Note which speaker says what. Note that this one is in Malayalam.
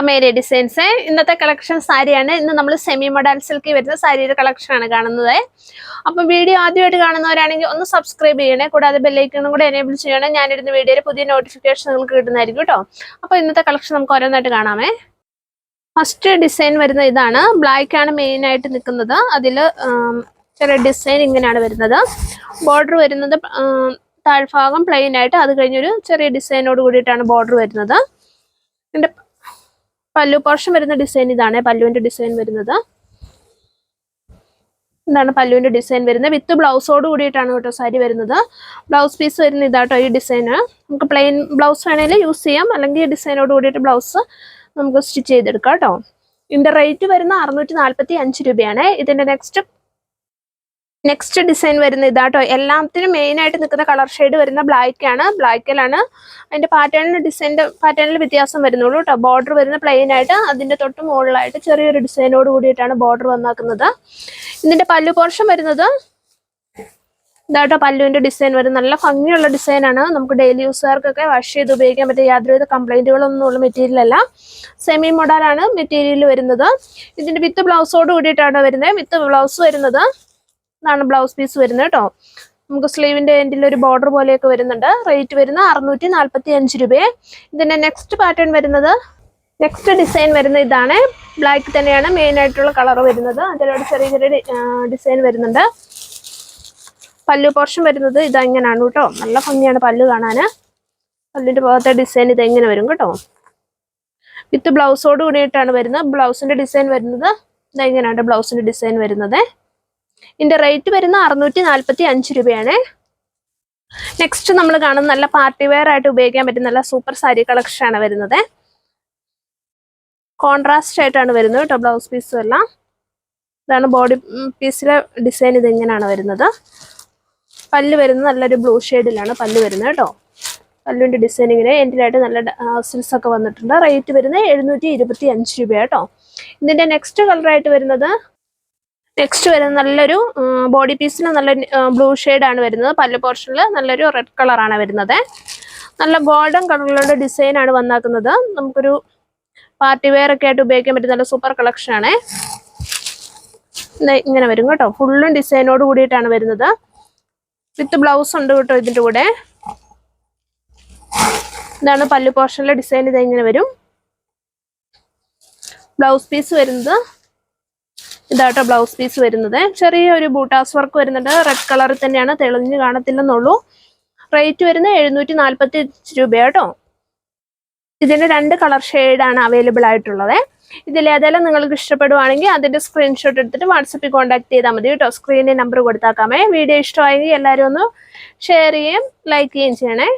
Speaker 1: അമേരിയ ഡിസൈൻസ്. ഇന്നത്തെ കളക്ഷൻ സാരിയാണ്. ഇന്ന് നമ്മൾ സെമി മൊഡാൽ സിൽക്കി വരുന്ന സാരിയുടെ ആണ് കാണുന്നത്. അപ്പം വീഡിയോ ആദ്യമായിട്ട് കാണുന്നവരാണെങ്കിൽ ഒന്ന് സബ്സ്ക്രൈബ് ചെയ്യണേ. കൂടാതെ ബെല്ലൈക്കണും കൂടെ എനേബിൾ ചെയ്യണേ. ഞാനിരുന്ന വീഡിയോയിൽ പുതിയ നോട്ടിഫിക്കേഷൻ നിങ്ങൾക്ക് കിട്ടുന്നതായിരിക്കും കേട്ടോ. അപ്പോൾ ഇന്നത്തെ കളക്ഷൻ നമുക്ക് ഓരോന്നായിട്ട് കാണാമേ. ഫസ്റ്റ് ഡിസൈൻ വരുന്ന ഇതാണ്. ബ്ലാക്ക് ആണ് മെയിൻ ആയിട്ട് നിൽക്കുന്നത്. അതിൽ ചെറിയ ഡിസൈൻ ഇങ്ങനെയാണ് വരുന്നത്. ബോർഡർ വരുന്നത് താഴ്ഭാഗം പ്ലെയിൻ ആയിട്ട് അത് കഴിഞ്ഞൊരു ചെറിയ ഡിസൈനോട് കൂടിയിട്ടാണ് ബോർഡർ വരുന്നത്. പല്ലു പോർഷൻ വരുന്ന ഡിസൈൻ ഇതാണ്. പല്ലുവിന്റെ ഡിസൈൻ വരുന്നത്. ഇതാണ് പല്ലുവിന്റെ ഡിസൈൻ വരുന്നത്. വിത്ത് ബ്ലൗസോട് കൂടിയിട്ടാണ് കേട്ടോ സാരി വരുന്നത്. ബ്ലൗസ് പീസ് വരുന്ന ഇതാട്ടോ ഈ ഡിസൈൻ. നമുക്ക് പ്ലെയിൻ ബ്ലൗസ് വേണേലും യൂസ് ചെയ്യാം. അല്ലെങ്കിൽ ഡിസൈനോട് കൂടിയിട്ട് ബ്ലൗസ് നമുക്ക് സ്റ്റിച്ച് ചെയ്തെടുക്കാം കേട്ടോ. ഇതിന്റെ റേറ്റ് വരുന്ന അറുന്നൂറ്റി നാൽപ്പത്തി അഞ്ച് രൂപയാണ്. ഇതിന്റെ നെക്സ്റ്റ് നെക്സ്റ്റ് ഡിസൈൻ വരുന്ന ഇതാട്ടോ. എല്ലാത്തിനും മെയിൻ ആയിട്ട് നിൽക്കുന്ന കളർ ഷെയ്ഡ് വരുന്ന ബ്ലാക്ക് ആണ്. ബ്ലാക്കിലാണ് അതിന്റെ പാറ്റേണിന് ഡിസൈന്റെ പാറ്റേണിൽ വ്യത്യാസം വരുന്നുള്ളൂ കേട്ടോ ബോർഡർ വരുന്ന പ്ലെയിൻ ആയിട്ട് അതിന്റെ തൊട്ട് മുകളിലായിട്ട് ചെറിയൊരു ഡിസൈനോട് കൂടിയിട്ടാണ് ബോർഡർ വന്നാക്കുന്നത്. ഇതിന്റെ പല്ലു പോർഷൻ വരുന്നത് ഇതാട്ടോ. പല്ലുവിന്റെ ഡിസൈൻ വരും നല്ല ഭംഗിയുള്ള ഡിസൈനാണ് നമുക്ക് ഡെയിലി യൂസുകാർക്കൊക്കെ വാഷ് ചെയ്ത് ഉപയോഗിക്കാൻ പറ്റിയ യാതൊരുവിധ കംപ്ലൈന്റുകളൊന്നും ഉള്ള മെറ്റീരിയൽ അല്ല. സെമി മോഡലാണ് മെറ്റീരിയൽ വരുന്നത്. ഇതിന്റെ വിത്ത് ബ്ലൗസോട് കൂടിയിട്ടാണ് വരുന്നത്. വിത്ത് ബ്ലൗസ് വരുന്നത് ഇതാണ് ബ്ലൗസ് പീസ് വരുന്നത് കേട്ടോ നമുക്ക് സ്ലീവിന്റെ എൻഡിൽ ഒരു ബോർഡർ പോലെയൊക്കെ വരുന്നുണ്ട്. റേറ്റ് വരുന്ന അറുന്നൂറ്റി നാൽപ്പത്തി അഞ്ച് രൂപയെ. ഇതിന്റെ നെക്സ്റ്റ് പാറ്റേൺ വരുന്നത് നെക്സ്റ്റ് ഡിസൈൻ വരുന്ന ഇതാണ്. ബ്ലാക്ക് തന്നെയാണ് മെയിൻ ആയിട്ടുള്ള കളർ വരുന്നത്. അതിലൂടെ ചെറിയ ചെറിയ ഡിസൈൻ വരുന്നുണ്ട്. പല്ലു പോർഷൻ വരുന്നത് ഇതാ ഇങ്ങനെയാണ് കേട്ടോ നല്ല ഭംഗിയാണ് പല്ലു കാണാൻ പല്ലിന്റെ ഭാഗത്തെ ഡിസൈൻ ഇതെങ്ങനെ വരും കേട്ടോ വിത്ത് ബ്ലൗസോട് കൂടിയിട്ടാണ് വരുന്നത്. ബ്ലൗസിന്റെ ഡിസൈൻ വരുന്നത് ഇതെങ്ങനെയാണ് ബ്ലൗസിന്റെ ഡിസൈൻ വരുന്നത്. ഇതിന്റെ റേറ്റ് വരുന്ന അറുന്നൂറ്റി നാൽപ്പത്തി അഞ്ച് രൂപയാണ്. നെക്സ്റ്റ് നമ്മൾ കാണുന്ന നല്ല പാർട്ടി വെയർ ആയിട്ട് ഉപയോഗിക്കാൻ പറ്റുന്ന നല്ല സൂപ്പർ സാരി കളക്ഷൻ ആണ് വരുന്നത്. കോൺട്രാസ്റ്റ് ആയിട്ടാണ് വരുന്നത് കേട്ടോ ബ്ലൗസ് പീസും എല്ലാം. ഇതാണ് ബോഡി പീസിലെ ഡിസൈൻ ഇത് ഇങ്ങനെയാണ് വരുന്നത്. പല്ല് വരുന്നത് നല്ലൊരു ബ്ലൂ ഷെയ്ഡിലാണ് പല്ല് വരുന്നത് കേട്ടോ. പല്ലുവിന്റെ ഡിസൈൻ ഇങ്ങനെ എന്റിലായിട്ട് നല്ല ഒക്കെ വന്നിട്ടുണ്ട്. റേറ്റ് വരുന്നത് എഴുന്നൂറ്റി ഇരുപത്തി അഞ്ച് രൂപ കേട്ടോ ഇതിന്റെ നെക്സ്റ്റ് കളറായിട്ട് വരുന്നത് നെക്സ്റ്റ് വരുന്നത് നല്ലൊരു ബോഡി പീസിന് നല്ല ബ്ലൂ ആണ് വരുന്നത്. പല്ല് പോർഷനിൽ നല്ലൊരു റെഡ് കളറാണ് വരുന്നത്. നല്ല ഗോൾഡൻ കളറിലുള്ള ഡിസൈൻ ആണ് വന്നാക്കുന്നത്. നമുക്കൊരു പാർട്ടി വെയർ ഒക്കെ ആയിട്ട് ഉപയോഗിക്കാൻ പറ്റുന്ന നല്ല സൂപ്പർ ദേ ഇങ്ങനെ വരും കേട്ടോ. ഫുള്ളും ഡിസൈനോട് കൂടിയിട്ടാണ് വരുന്നത്. വിത്ത് ബ്ലൗസ് ഉണ്ട് കേട്ടോ ഇതിന്റെ കൂടെ. ഇതാണ് പല്ലു പോർഷനിലെ ഡിസൈൻ ഇത് ഇങ്ങനെ വരും. ബ്ലൗസ് പീസ് വരുന്നത്. ഇതാട്ടോ ബ്ലൗസ് പീസ് വരുന്നത്. ചെറിയ ഒരു ബൂട്ടാസ് വർക്ക് വരുന്നുണ്ട്. റെഡ് കളറിൽ തന്നെയാണ്. തെളിഞ്ഞ് കാണത്തില്ലെന്നുള്ളൂ. റേറ്റ് വരുന്നത് എഴുന്നൂറ്റി നാൽപ്പത്തി കേട്ടോ ഇതിന് രണ്ട് കളർ ഷെയ്ഡാണ് അവൈലബിൾ ആയിട്ടുള്ളത്. ഇതിൽ ഏതെല്ലാം നിങ്ങൾക്ക് ഇഷ്ടപ്പെടുവാണെങ്കിൽ അതിന്റെ സ്ക്രീൻഷോട്ട് എടുത്തിട്ട് വാട്സപ്പിൽ കോൺടാക്ട് ചെയ്താൽ മതി കേട്ടോ. സ്ക്രീനിൽ നമ്പർ കൊടുത്താക്കാമേ വീഡിയോ ഇഷ്ടമായെങ്കിൽ എല്ലാവരും ഒന്ന് ഷെയർ ചെയ്യുകയും ലൈക്ക് ചെയ്യുകയും ചെയ്യണേ.